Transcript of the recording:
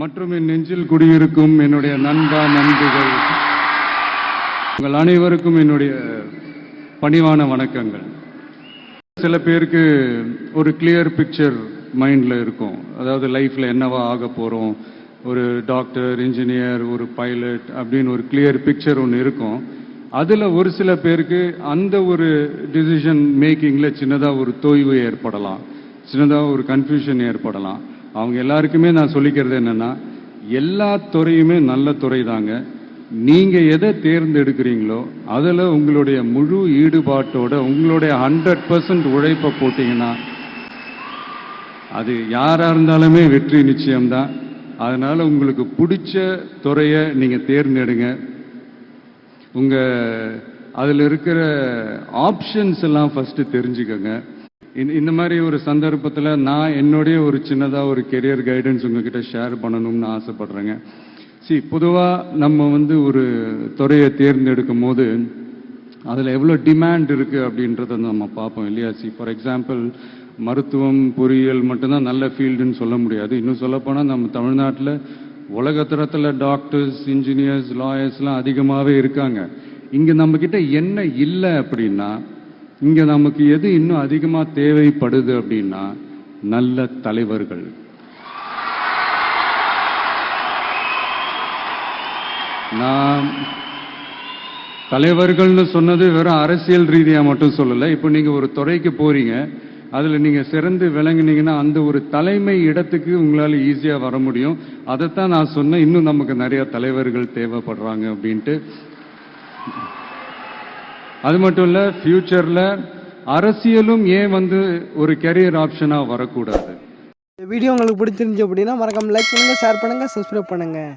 மற்றும் என் நெஞ்சில் குடியிருக்கும் என்னுடைய நண்பா நண்புகள். உங்கள் அனைவருக்கும் என்னுடைய பணிவான வணக்கங்கள். சில பேருக்கு ஒரு கிளியர் பிக்சர் மைண்டில் இருக்கும். அதாவது லைஃப்பில் என்னவா ஆக போகிறோம் ஒரு டாக்டர் இன்ஜினியர் ஒரு பைலட் அப்படின்னு ஒரு கிளியர் பிக்சர் ஒன்று இருக்கும். அதில் ஒரு சில பேருக்கு அந்த ஒரு டிசிஷன் மேக்கிங்கில் சின்னதாக ஒரு தொய்வு ஏற்படலாம். சின்னதாக ஒரு கன்ஃபியூஷன் ஏற்படலாம். அவங்க எல்லாருக்குமே நான் சொல்லிக்கிறது என்னன்னா எல்லா துறையுமே நல்ல துறை தாங்க நீங்கள் எதை தேர்ந்தெடுக்கிறீங்களோ அதில் உங்களுடைய முழு ஈடுபாட்டோட உங்களுடைய ஹண்ட்ரட் பர்சன்ட் உழைப்பை போட்டிங்கன்னா அது யாராக இருந்தாலுமே வெற்றி நிச்சயம்தான் அதனால் உங்களுக்கு பிடிச்ச துறையை நீங்கள் தேர்ந்தெடுங்க. உங்கள் அதில் இருக்கிற ஆப்ஷன்ஸ் எல்லாம் ஃபஸ்ட்டு தெரிஞ்சுக்கோங்க. இந்த- இந்த மாதிரி ஒரு சந்தர்ப்பத்தில் நான் என்னுடைய ஒரு சின்னதாக ஒரு கெரியர் கைடன்ஸ் உங்ககிட்ட ஷேர் பண்ணணும்னு ஆசைப்படுறேங்க. சி பொதுவாக நம்ம வந்து ஒரு துறையை தேர்ந்தெடுக்கும் போது அதில் எவ்வளோ டிமாண்ட் இருக்குது அப்படின்றத நம்ம பார்ப்போம் இல்லையா? சி ஃபார் எக்ஸாம்பிள் மருத்துவம் பொறியியல் மட்டும்தான் நல்ல ஃபீல்டுன்னு சொல்ல முடியாது. இன்னும் சொல்லப்போனால் நம்ம தமிழ்நாட்டில் உலகத்தரத்தில் டாக்டர்ஸ் இன்ஜினியர்ஸ் லாயர்ஸ்லாம் அதிகமாகவே இருக்காங்க. இங்கே நம்மக்கிட்ட என்ன இல்லை அப்படின்னா இங்கே நமக்கு எது இன்னும் அதிகமாக தேவைப்படுது அப்படின்னா நல்ல தலைவர்கள். நான் தலைவர்கள்னு சொன்னது வெறும் அரசியல் ரீதியா மட்டும் சொல்லல. இப்போ நீங்க ஒரு துறைக்கு போறீங்க அதுல நீங்க சிறந்து விளங்குனீங்கன்னா அந்த ஒரு தலைமை இடத்துக்கு உங்களால ஈஸியா வர முடியும். அதைத்தான் நான் சொன்னேன் இன்னும் நமக்கு நிறைய தலைவர்கள் தேவைப்படுறாங்க அப்படின்ட்டு. அது மட்டும் இல்ல ஃபியூச்சர்ல அரசியலும் ஏன் வந்து ஒரு கெரியர் ஆப்ஷனா வரக்கூடாது? இந்த வீடியோ உங்களுக்கு பிடிச்சிருந்துச்சு அப்படின்னா மறக்காம லைக் பண்ணுங்கள் ஷேர் பண்ணுங்கள் சப்ஸ்கிரைப் பண்ணுங்கள்